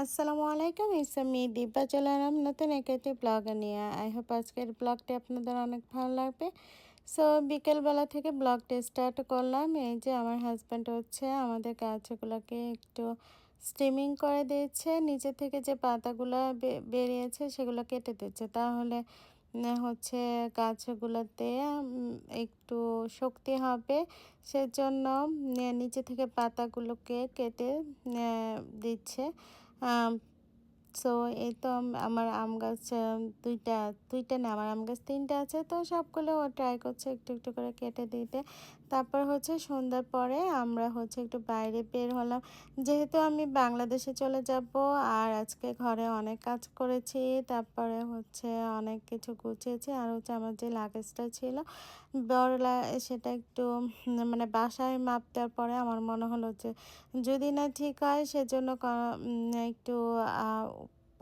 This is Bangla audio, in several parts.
আসসালামু আলাইকুম ইটস মি দীপা চলে নতুন একটি ব্লগ নিয়ে। আই হোপ আজকের ব্লগটি আপনাদের অনেক ভালো লাগবে। সো বিকেলবেলা থেকে ব্লগটি স্টার্ট করলাম। এই যে আমার হাজব্যান্ড হচ্ছে, আমাদের গাছগুলোকে একটু স্টিমিং করে দিয়েছে নিচে থেকে যে পাতাগুলো বেরিয়েছে সেগুলো কেটে দিচ্ছে। তাহলে হচ্ছে গাছগুলোতে একটু শক্তি হবে। সেজন্য নিচে থেকে পাতাগুলোকে কেটে দিচ্ছে। Um, সো এই তো আমার আম গাছ দুইটা দুইটা না, আমার আম গাছ তিনটা আছে। তো সবগুলো ও ট্রাই করছে একটু একটু করে কেটে দিতে। তারপর হচ্ছে সন্ধ্যার পরে আমরা হচ্ছে একটু বাইরে বের হলাম। যেহেতু আমি বাংলাদেশে চলে যাব, আর আজকে ঘরে অনেক কাজ করেছি, তারপরে হচ্ছে অনেক কিছু গুছিয়েছি, আর হচ্ছে আমার যে লাগেজটা ছিল, বড় সেটা একটু মানে বাসায় মাপ দেওয়ার পরে আমার মনে হলো যে যদি না ঠিক হয়, সেজন্য একটু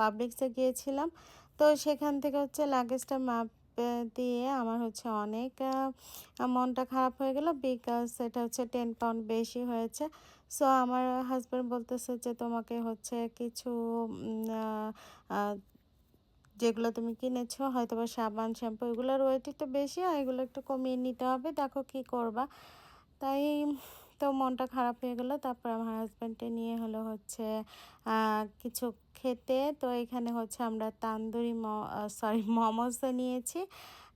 পাবলিক্সে গিয়েছিলাম। তো সেখান থেকে হচ্ছে লাগেজটা মাপ দিয়ে আমার হচ্ছে অনেক মনটা খারাপ হয়ে গেল বিকজ এটা হচ্ছে টেন পাউন্ড বেশি হয়েছে। সো আমার হাজব্যান্ড বলতেছে যে, তোমাকে হচ্ছে কিছু যেগুলো তুমি কিনেছো হয়তো বা সাবান, শ্যাম্পু, এগুলোর ওয়েট একটু বেশি, আর এগুলো একটু কমিয়ে নিতে হবে, দেখো কি করবা। তাই তো মনটা খারাপ হয়ে গেলো। তারপর আমার হাজব্যান্ডকে নিয়ে হলো হচ্ছে কিছু খেতে। তো এখানে হচ্ছে আমরা তান্দুরি ম সরি মোমোস নিয়েছি।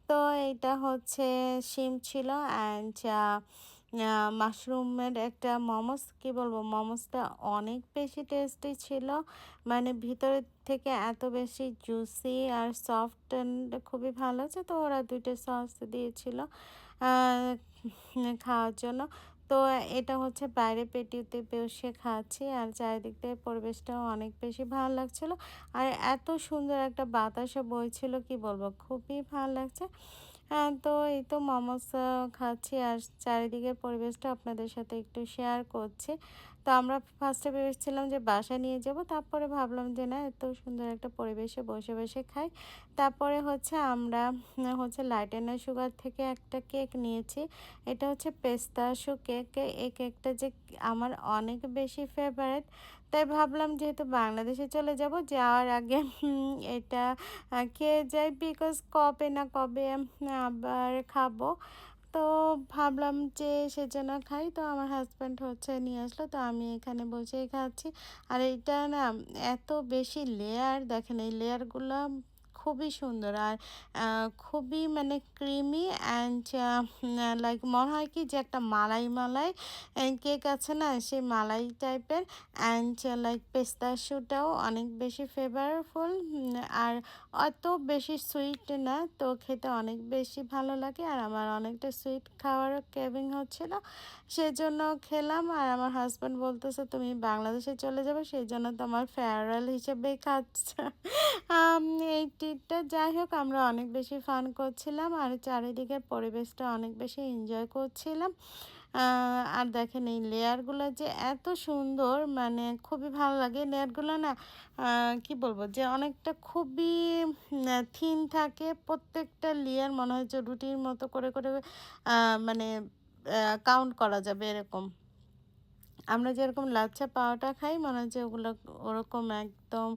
তো এটা হচ্ছে শিম ছিল অ্যান্ড মাশরুমের একটা মোমোস। কি বলব, মোমোসটা অনেক বেশি টেস্টি ছিল। মানে ভিতরে থেকে এত বেশি জুসি আর সফট খুবই ভালো আছে। তো ওরা দুইটা সস দিয়েছিল খাওয়ার জন্য। তো এটা হচ্ছে বাইরে পেটিতে বসে খাচ্ছি আর চারিদিক থেকে পরিবেশটাও অনেক বেশি ভালো লাগছিল। আর এত সুন্দর একটা বাতাসও বইছিল, কি বলব, খুবই ভালো লাগছে। হ্যাঁ তো এই তো মোমোস খাচ্ছি আর চারিদিকের পরিবেশটা আপনাদের সাথে একটু শেয়ার করছি। তো আমরা ফার্স্টে ভেবেছিলাম যে বাসা নিয়ে যাব, তারপরে ভাবলাম যে না, এত সুন্দর একটা পরিবেশে বসে বসে খাই। তারপরে হচ্ছে আমরা হচ্ছে লাইট অ্যান্ড সুগার থেকে একটা কেক নিয়েছি। এটা হচ্ছে পেস্তাশু কেক এই কেকটা যে আমার অনেক বেশি ফেভারেট তাই ভাবলাম যেহেতু বাংলাদেশে চলে যাব, যাওয়ার আগে এটা খেয়ে যাই বিকজ কবে না কবে আবার খাব। তো ভাবলাম যে সে যেন খাই। তো আমার হাজব্যান্ড হচ্ছে নিয়ে আসলো। তো আমি এখানে বসেই খাচ্ছি। আর এটা না এত বেশি লেয়ার দেখেন এই লেয়ারগুলো খুবই সুন্দর আর খুবই মানে ক্রিমি অ্যান্ড লাইক মনে হয় কি যে একটা মালাই মালাই কেক আছে না, সেই মালাই টাইপের অ্যান্ড লাইক পেস্তা পেস্তাশুটাও অনেক বেশি ফেভারফুল আর অত বেশি সুইট না, তো খেতে অনেক বেশি ভালো লাগে আর আমার অনেকটা সুইট খাওয়ার কেভিং হচ্ছিল। সেজন্য খেলাম আর আমার হাজব্যান্ড বলতেছে, তুমি বাংলাদেশে চলে যাবে, সেই জন্য তোমার ফেয়ারওয়েল হিসেবে খাচ্ছ। এইটি ট্রিপটা যাই হোক, আমরা অনেক বেশি ফান করছিলাম আর চারিদিকের পরিবেশটা অনেক বেশি এনজয় করছিলাম। আর দেখেন এই লেয়ারগুলো যে এত সুন্দর মানে খুবই ভালো লাগে। লেয়ারগুলো না কি বলব, যে অনেকটা খুবই থিন থাকে। প্রত্যেকটা লেয়ার মনে হয় যে রুটির মতো করে করে মানে কাউন্ট করা যাবে এরকম। আমরা যেরকম লাচ্ছা পাওয়াটা খাই, মনে হচ্ছে ওগুলো ওরকম একদম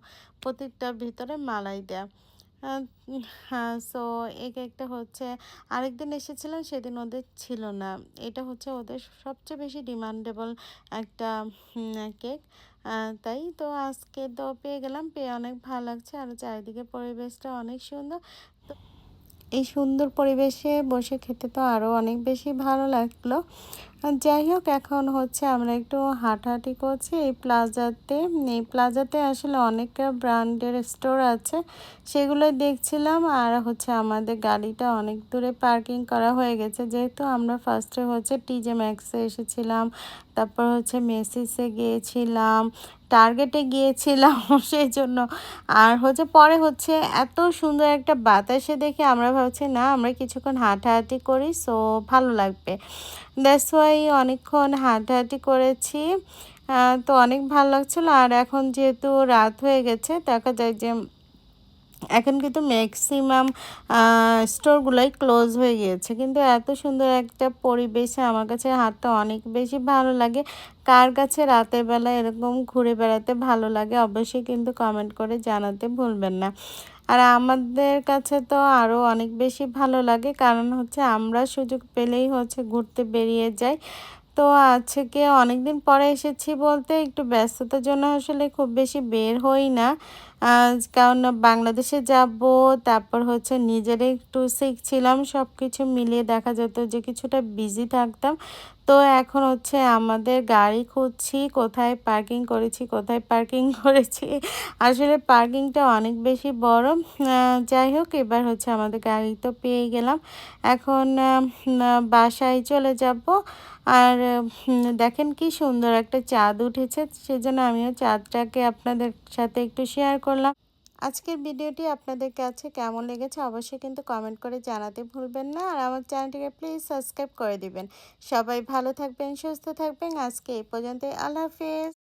প্রত্যেকটার ভিতরে মালাই দেয়া। হ্যাঁ সো এই কেকটা হচ্ছে আরেকদিন এসেছিলাম সেদিন ওদের ছিল না। এটা হচ্ছে ওদের সবচেয়ে বেশি ডিমান্ডেবল একটা কেক তাই তো আজকে তো পেয়ে গেলাম, পেয়ে অনেক ভালো লাগছে। আর চারিদিকে পরিবেশটা অনেক সুন্দর। এই সুন্দর পরিবেশে বসে খেতে তো আরও অনেক বেশি ভালো লাগল। যাই হোক, এখন হচ্ছে আমরা একটু হাঁটাহাঁটি করছি এই প্লাজাতে। এই প্লাজাতে আসলে অনেক ব্র্যান্ডের স্টোর আছে, সেগুলো দেখছিলাম। আর হচ্ছে আমাদের গাড়িটা অনেক দূরে পার্কিং করা হয়ে গেছে। যেহেতু আমরা ফার্স্টে হচ্ছে টিজে ম্যাক্সে এসেছিলাম, তারপর হচ্ছে মেসিসে গিয়েছিলাম টার্গেটে গিয়েছিলাম সেই জন্য। আর হচ্ছে পরে হচ্ছে এত সুন্দর একটা বাতাসে দেখে আমরা ভাবছি, না, আমরা কিছুক্ষণ হাঁটাহাঁটি করি সো ভালো লাগবে। দ্যাটস ওয়াই অনেকক্ষণ হাঁটাহাঁটি করেছি। তো অনেক ভালো লাগছিল। আর এখন যেহেতু রাত হয়ে গেছে, দেখা যায় যে এখন কিন্তু ম্যাক্সিমাম স্টোরগুলোই ক্লোজ হয়ে গিয়েছে। কিন্তু এত সুন্দর একটা পরিবেশে আমার কাছে হাটটা অনেক বেশি ভালো লাগে। কার কাছে রাতের বেলা এরকম ঘুরে বেড়াতে ভালো লাগে অবশ্যই কিন্তু কমেন্ট করে জানাতে ভুলবেন না। আর আমাদের কাছে তো আরও অনেক বেশি ভালো লাগে, কারণ হচ্ছে আমরা সুযোগ পেলেই হচ্ছে ঘুরতে বেরিয়ে যাই। তো আজকে অনেকদিন পরে এসেছি বলতে একটু ব্যস্ততার জন্য আসলে খুব বেশি বের হই না। কারণ বাংলাদেশে যাব, তারপর হচ্ছে নিজেরা একটু শিখছিলাম সব কিছু মিলিয়ে দেখা যেত যে কিছুটা বিজি থাকতাম। তো এখন হচ্ছে আমাদের গাড়ি খুঁজছি, কোথায় পার্কিং করেছি, কোথায় পার্কিং করেছি। আসলে পার্কিংটা অনেক বেশি বড়। যাই হোক, এবার হচ্ছে আমাদের গাড়ি তো পেয়ে গেলাম। এখন বাসায় চলে যাব। আর দেখেন কি সুন্দর একটা চাঁদ উঠেছে, সেজন্য আমিও চাঁদটাকে আপনাদের সাথে একটু শেয়ার করলাম। আজকের ভিডিওটি আপনাদের কাছে কেমন লেগেছে অবশ্যই কিন্তু কমেন্ট করে জানাতে ভুলবেন না, আর আমার চ্যানেলটিকে প্লিজ সাবস্ক্রাইব করে দিবেন। সবাই ভালো থাকবেন, সুস্থ থাকবেন, আজকে এই পর্যন্ত আল্লাহ হাফেজ।